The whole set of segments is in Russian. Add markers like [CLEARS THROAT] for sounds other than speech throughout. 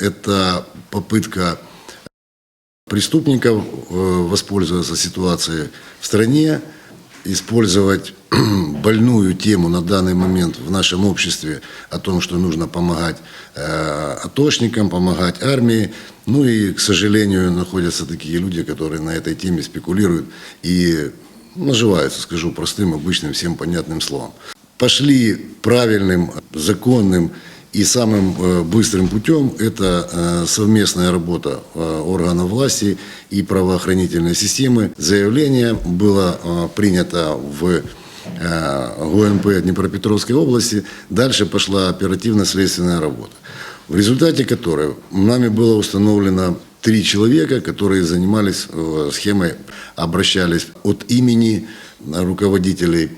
Это попытка преступников э, воспользоваться ситуацией в стране, использовать [CLEARS THROAT] больную тему на данный момент в нашем обществе о том, что нужно помогать э, атошникам, помогать армии. Ну и, к сожалению, находятся такие люди, которые на этой теме спекулируют и наживаются, скажу простым, обычным, всем понятным словом. Пошли правильным, законным и самым э, быстрым путем это э, совместная работа э, органов власти и правоохранительной системы. Заявление было принято в ГУНП Днепропетровской области. Дальше пошла оперативно-следственная работа, в результате которой нами было установлено три человека, которые занимались схемой, обращались от имени руководителей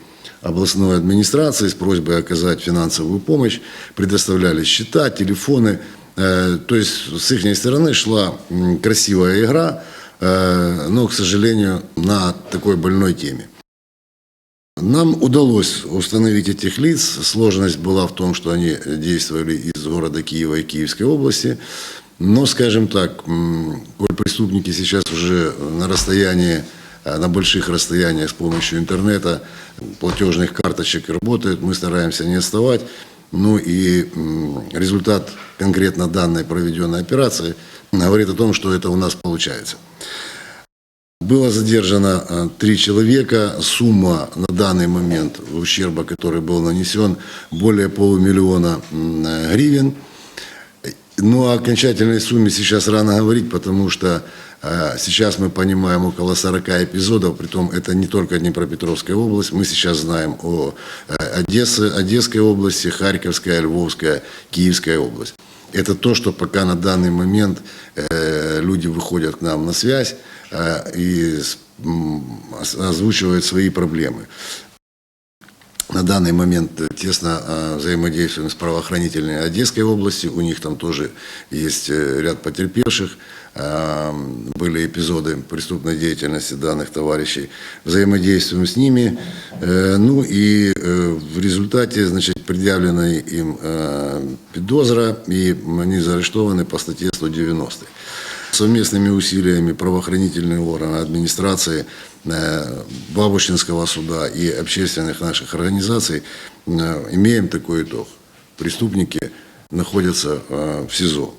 областной администрации с просьбой оказать финансовую помощь, предоставляли счета, телефоны. Э, То есть с их стороны шла красивая игра, э, но, к сожалению, на такой больной теме. Нам удалось установить этих лиц. Сложность была в том, что они действовали из города Киева и Киевской области. Но, скажем так, коль преступники сейчас уже на расстоянии, на больших расстояниях с помощью интернета, платежных карточек работают, мы стараемся не отставать. Ну и результат конкретно данной проведенной операции говорит о том, что это у нас получается. Было задержано э, три человека. Сумма на данный момент ущерба, который был нанесен, более полумиллиона э, гривен. Ну, о окончательной сумме сейчас рано говорить, потому что э, сейчас мы понимаем около 40 эпизодов, притом это не только Днепропетровская область, мы сейчас знаем о э, Одессе, Одесской области, Харьковская, Львовская, Киевская область. Это то, что пока на данный момент э, люди выходят к нам на связь э, и озвучивают свои проблемы. На данный момент тесно э, взаимодействуем с правоохранительной Одесской области. У них там тоже есть э, ряд потерпевших. Э, Были эпизоды преступной деятельности данных товарищей. Взаимодействуем с ними. Э, Ну и э, в результате, значит, предъявлена им подозра, и они заарештованы по статье 190. Совместными усилиями правоохранительных органов, администрации, э, Бабушкинского суда и общественных наших организаций э, имеем такой итог. Преступники находятся э, в СИЗО.